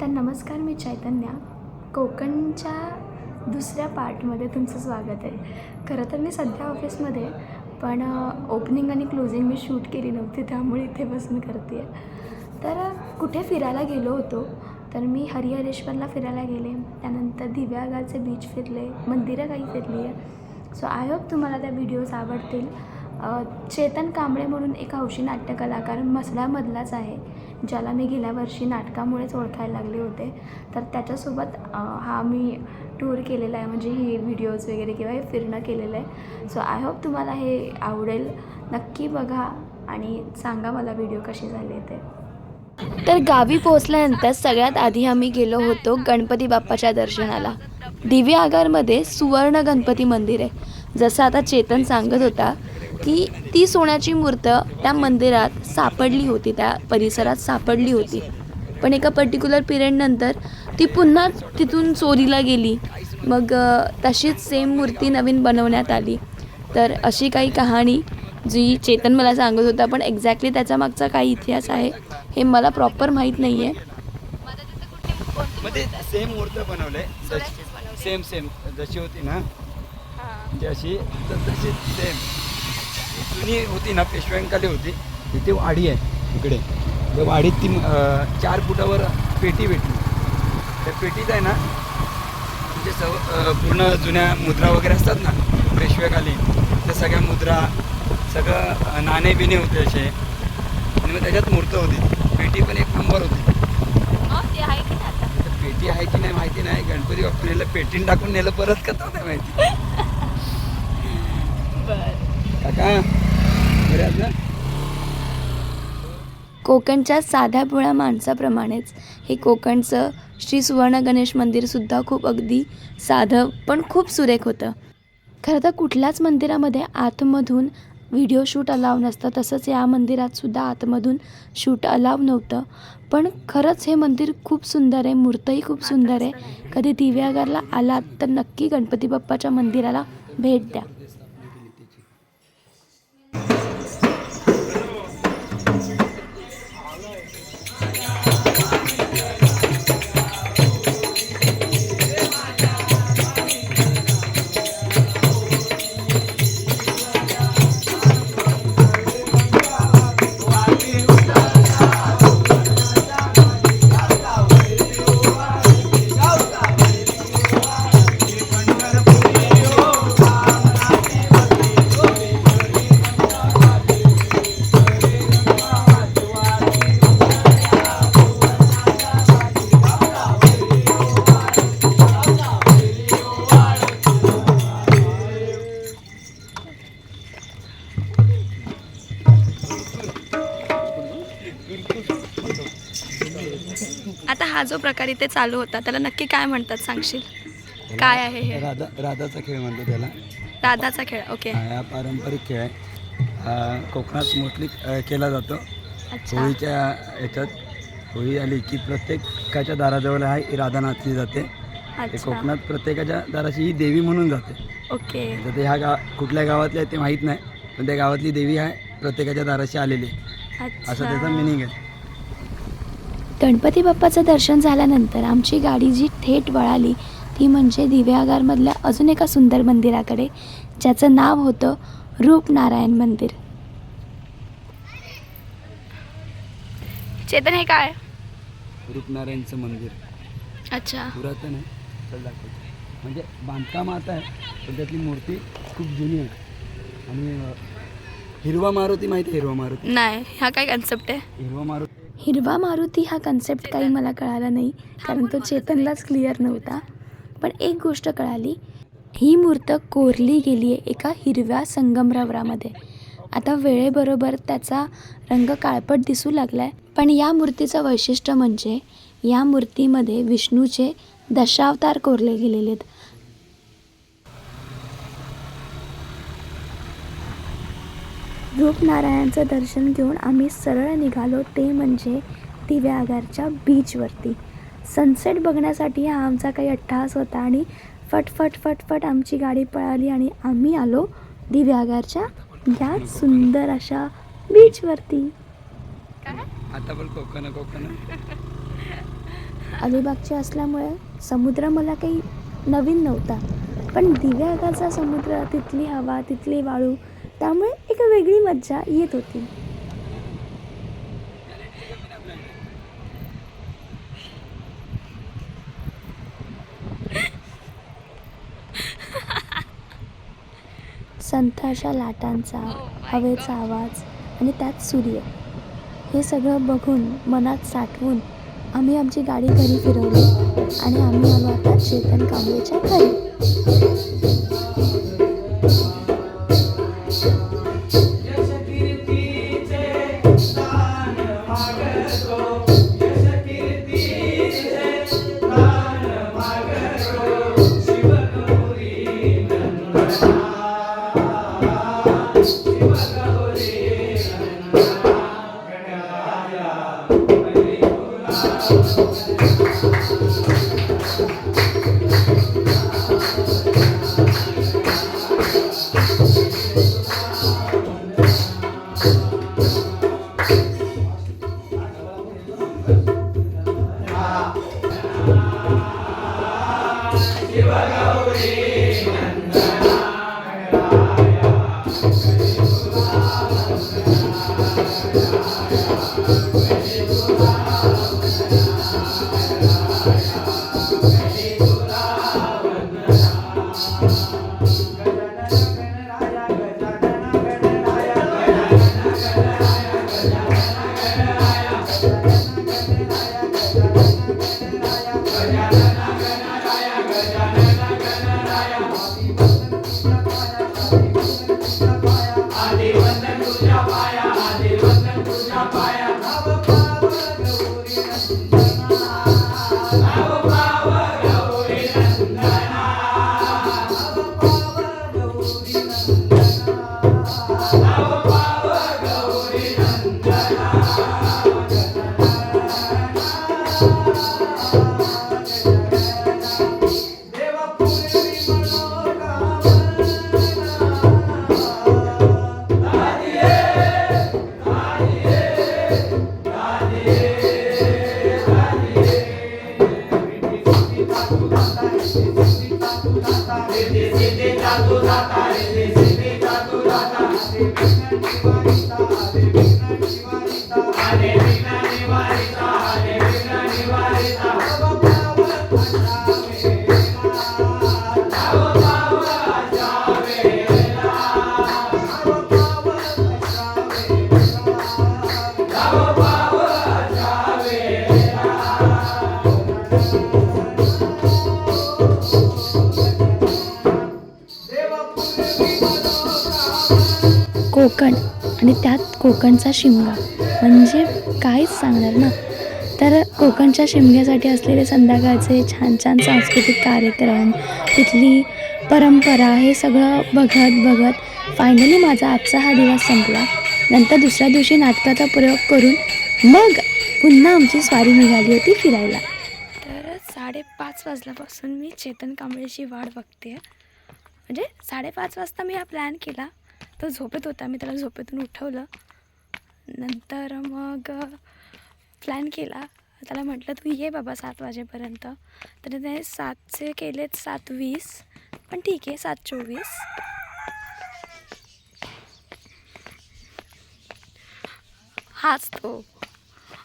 तर नमस्कार मी चैतन्या. कोकणच्या दुसऱ्या पार्टमध्ये तुमचं स्वागत आहे. खरं तर मी सध्या ऑफिसमध्ये पण ओपनिंग आणि क्लोजिंग मी शूट केली नव्हती त्यामुळे इथे बसून करते आहे तर कुठे फिरायला गेलो होतो तर मी हरिहरेश्वरला फिरायला गेले. त्यानंतर दिव्यागाचे बीच फिरले मंदिरं काही फिरली. आहे सो आय होप तुम्हाला त्या व्हिडिओज आवडतील. चेतन कांबळे म्हणून एक हौशी नाट्य कलाकार मसळ्यामधलाच आहे ज्याला मी गेल्या वर्षी नाटकामुळेच ओळखायला लागले होते. तर त्याच्यासोबत हा मी टूर केलेला आहे म्हणजे ही व्हिडिओज वगैरे किंवा हे फिरणं केलेलं आहे. सो आय होप तुम्हाला हे आवडेल. नक्की बघा आणि सांगा मला व्हिडिओ कशी झाले ते. तर गावी पोहोचल्यानंतर सगळ्यात आधी आम्ही गेलो होतो गणपती बाप्पाच्या दर्शनाला. दिव्य आगारमध्ये सुवर्ण गणपती मंदिर आहे. जसं आता चेतन सांगत होता की ती सोन्याची मूर्त त्या मंदिरात सापडली होती त्या परिसरात सापडली होती. पण एका पर्टिक्युलर पिरियडनंतर ती पुन्हा तिथून चोरीला गेली. मग तशीच सेम मूर्ती नवीन बनवण्यात आली. तर अशी काही कहाणी जी चेतन मला सांगत होता पण एक्झॅक्टली त्याचा मागचा काही इतिहास आहे हे मला प्रॉपर माहीत नाही आहे सेम मूर्त बनवलंय. सेम सेम जशी होती ना तर तशी सेम जुनी होती ना पेशव्यांकाली होती. तिथे वाडी आहे इकडे. त्या वाडीत ती चार फुटावर पेटी भेटली. त्या पेटीत आहे ना म्हणजे सव पूर्ण जुन्या मुद्रा वगैरे असतात ना पेशव्याखाली त्या सगळ्या मुद्रा सगळं नाणे बिणे होते असे. आणि मग त्याच्यात मूर्त होती. पेटी पण एक नंबर होती. पेटी आहे की नाही माहिती नाही. गणपती बाप्पाला पेटीन टाकून नेलं परत का तो नाही माहिती काका बरे ना? कोकणच्या साध्या भोळ्या माणसाप्रमाणेच हे कोकणचं श्री सुवर्ण गणेश मंदिरसुद्धा खूप अगदी साधं पण खूप सुरेख होतं. खरं तर कुठल्याच मंदिरामध्ये आतमधून व्हिडिओ शूट अलाव नसतं तसंच या मंदिरातसुद्धा आतमधून शूट अलाव नव्हतं. पण खरंच हे मंदिर खूप सुंदर आहे मूर्तही खूप सुंदर आहे. कधी दिव्यागरला आलात तर नक्की गणपती बाप्पाच्या मंदिराला भेट द्या. आता हा जो प्रकार इथे चालू होता त्याला नक्की काय म्हणतात सांगशील? काय आहे हे? राधा राधाचा खेळ म्हणतो त्याला. राधाचा खेळ ओके. हा पारंपरिक खेळ आहे. कोकणात मोस्टली केला जातो. होळीच्या याच्यात होळी आली की प्रत्येकाच्या दाराजवळ हा राधा नाचली जाते. कोकणात प्रत्येकाच्या दाराशी ही देवी म्हणून जाते. ओके. तर ते ह्या गाव कुठल्या गावातले आहे ते माहीत नाही पण त्या गावातली देवी आहे प्रत्येकाच्या दाराशी आलेली. असं त्याचा मिनिंग आहे. गणपती बाप्पाचं दर्शन झाल्यानंतर आमची गाडी जी थेट वळाली ती म्हणजे दिव्यागारमधल्या अजून एका सुंदर मंदिराकडे ज्याचं नाव होतं रूपनारायण मंदिर. चेतन हे काय? रूपनारायणचं मंदिर. अच्छा. पुरातन आहे. दाखवतो. म्हणजे बांधकाम आता आहे पण त्यातली मूर्ती खूप जुनी आहे. आणि हिरवा मारुती माहिती आहे हिरवा मारुती? नाही हा काय कन्सेप्ट आहे? हिरवा मारुती हिरवा मारुती हा कन्सेप्ट काही मला कळाला नाही कारण तो चेतनलाच क्लिअर नव्हता. पण एक गोष्ट कळाली ही मूर्त कोरली गेली आहे एका हिरव्या संगमरवरामध्ये. आता वेळेबरोबर त्याचा रंग काळपट दिसू लागला आहे पण या मूर्तीचं वैशिष्ट्य म्हणजे या मूर्तीमध्ये विष्णूचे दशावतार कोरले गेलेले आहेत रूपनारायणचं दर्शन घेऊन आम्ही सरळ निघालो. ते म्हणजे दिव्या आगारच्या बीचवरती सनसेट बघण्यासाठी हा आमचा काही अट्टहास होता आणि फट फट फट फट आमची गाडी पळाली आणि आम्ही आलो दिव्या आगारच्या या सुंदर अशा बीचवरती आता पण कोकण कोकण. अलिबागची असल्यामुळे समुद्र मला काही नवीन नव्हता. पण दिव्यागाचा समुद्र तिथली हवा तिथली वाळू त्यामुळे एक वेगळी मज्जा येत होती. संथाच्या लाटांचा हवेचा आवाज आणि त्यात सूर्य. हे सगळं बघून मनात साठवून आम्ही आमची गाडी घरी फिरवली आणि आम्ही आलो आता चेतन कांबळेच्या घरी. Give a durata, se se peita durata, se peita durata. Konkan आणि त्यात कोकणचा शिमगा. म्हणजे काहीच सांगणार ना. तर कोकणच्या शिमग्यासाठी असलेले संध्याकाळचे छान छान सांस्कृतिक कार्यक्रम तिथली परंपरा हे सगळं बघत बघत फायनली माझा आजचा हा दिवस संपला. नंतर दुसऱ्या दिवशी नाटकाचा प्रयोग करून मग पुन्हा आमची स्वारी निघाली होती फिरायला. तर साडेपाच वाजल्यापासून मी चेतन कांबळेची वाट बघते म्हणजे साडेपाच वाजता मी हा प्लॅन केला. तो झोपेत होता. मी त्याला झोपेतून उठवलं. नंतर मग प्लॅन केला. त्याला म्हटलं तू ये बाबा सात वाजेपर्यंत. तर त्याने सातचे केलेत सात वीस. पण ठीक आहे सात चोवीस. हाच तो.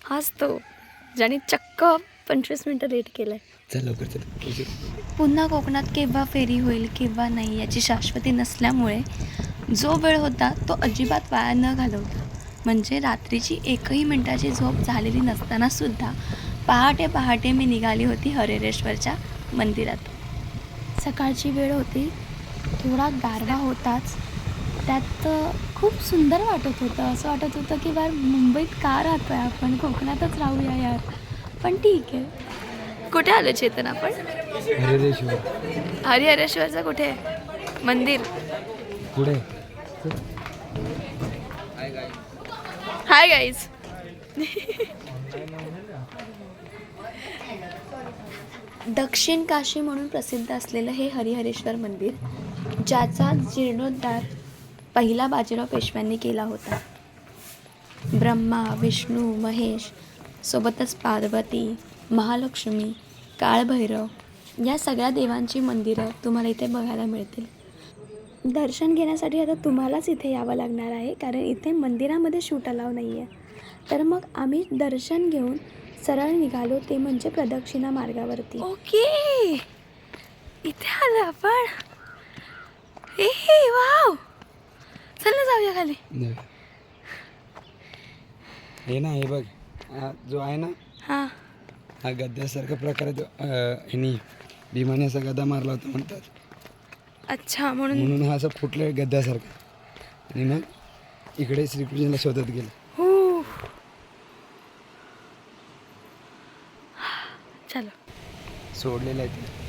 हाच तो. ज्याने चक्क पंचवीस मिनटं लेट केलं आहे चल लवकर चल. पुन्हा कोकणात केव्हा फेरी होईल किंवा नाही याची शाश्वती नसल्यामुळे जो वेळ होता तो अजिबात वाया न घालवता. म्हणजे रात्रीची एकही मिनटाची झोप झालेली नसताना सुद्धा पहाटे पहाटे मी निघाली होती हरेरेश्वरच्या मंदिरात. सकाळची वेळ होती. थोडा गारवा होताच. त्यात खूप सुंदर वाटत होतं. असं वाटत होतं की यार मुंबईत का राहतो आहे आपण? कोकणातच राहूया यार. पण ठीक आहे. कुठे आलो चेतन आपण? हरेश्वर हरिहरेश्वरचं कुठे? मंदिर. पुढे. Hi guys. दक्षिण काशी म्हणून प्रसिद्ध असलेलं हे हरिहरेश्वर मंदिर ज्याचा जीर्णोद्धार पहिला बाजीराव पेशव्यांनी केला होता. ब्रह्मा विष्णू महेश सोबतच पार्वती महालक्ष्मी काळभैरव या सगळ्या देवांची मंदिरं तुम्हाला इथे बघायला मिळतील. दर्शन घेण्यासाठी आता तुम्हालाच इथे यावं लागणार आहे कारण इथे मंदिरामध्ये शूट अलाव नाही आहे तर मग आम्ही दर्शन घेऊन सरळ निघालो ते म्हणजे प्रदक्षिणा मार्गावरती. ओके. इथे आलं आपण. ए वाव. चल ना जाऊया खाली. हे ना हे बघ. हा जो आहे ना हां. हा गद्यासारखा प्रकार आहे तो अं, ह्यानी भीमाने असा गदा मारला होता म्हणतात. अच्छा म्हणून म्हणून हा असं फुटलं गद्यासारखा आणि मग इकडे श्रीकृष्णाला शोधत गेलं. हो. चलो. सोडलेलं आहे ते.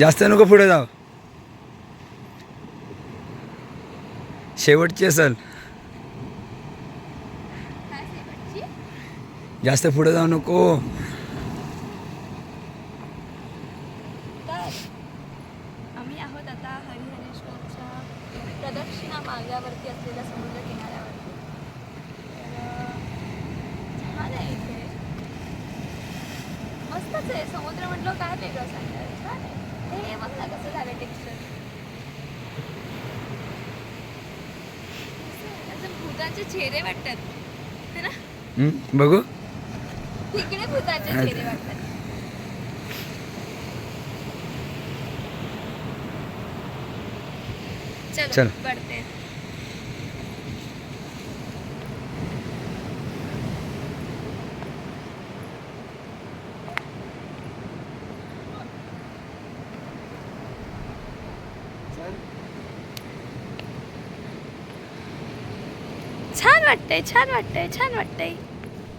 जास्त नको पुढे जाऊ. शेवटची असल. जास्त पुढे जाऊ नको आम्ही आहोत आता हरिहरेश्वरच्या प्रदक्षिणा मार्गावरती असलेल्या समुद्र किनाऱ्यावरती तर अं, छान आहे इथे मस्तच आहे समुद्र म्हटलं काय वेगळं सांगणार छान आहे हे बघ ना कसं झालं टेक्स्चर भूताचे चेहरे वाटतात. है ना बघू. तिकडे भूताचे चेहरे वाटतात. चलो चल. बढ़ते हैं छान वाटतंय छान वाटतंय छान वाटतंय.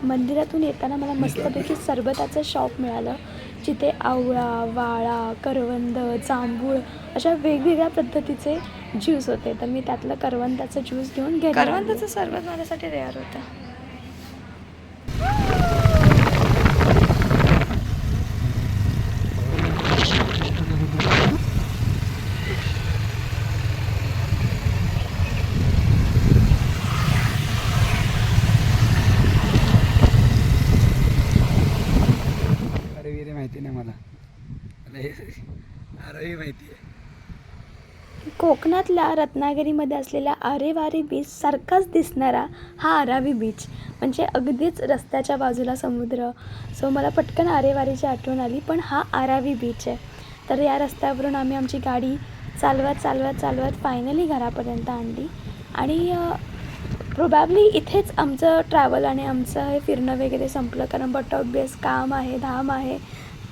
मंदिरातून येताना मला मस्तपैकी सरबताचं शॉप मिळालं. जिथे आवळा वाळा करवंद जांभूळ अशा वेगवेगळ्या पद्धतीचे ज्यूस होते. तर मी त्यातलं करवंदाचं ज्यूस घेऊन घरी करवंदाचं सरबत माझ्यासाठी तयार होतं अरे विरे माहिती नाही मला मला हे अरे माहिती आहे कोकणातल्या रत्नागिरीमध्ये असलेल्या आरेवारी बीच सारखाच दिसणारा हा आरावी बीच म्हणजे अगदीच रस्त्याच्या बाजूला समुद्र. सो मला पटकन आरेवारीची आठवण आली पण हा आरावी बीच आहे. तर या रस्त्यावरून आम्ही आमची गाडी चालवत चालवत चालवत फायनली घरापर्यंत आणली. आणि प्रोबॅबली इथेच आमचं ट्रॅव्हल आणि आमचं हे फिरणं वगैरे संपलं. कारण बट ऑबियस काम आहे धाम आहे.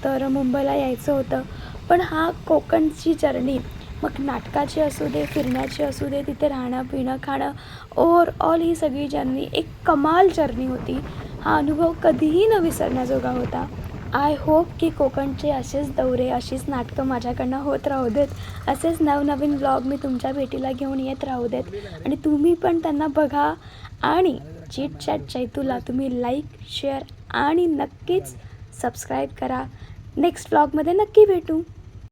तर मुंबईला यायचं होतं. पण हा कोकणची जर्नी मग नाटकाची असू दे फिरण्याची असू दे तिथे राहणं पिणं खाणं ओव्हरऑल ही सगळी जर्नी एक कमाल जर्नी होती. हा अनुभव कधीही न विसरण्याजोगा होता. आय होप की कोकणचे असेच दौरे अशीच नाटकं माझ्याकडनं होत राहू देत. असेच नवनवीन ब्लॉग मी तुमच्या भेटीला घेऊन येत राहू देत. आणि तुम्ही पण त्यांना बघा. आणि चिट चॅट चैतूला तुम्ही लाईक शेअर आणि नक्कीच सबस्क्राईब करा. नेक्स्ट ब्लॉगमध्ये नक्की भेटू.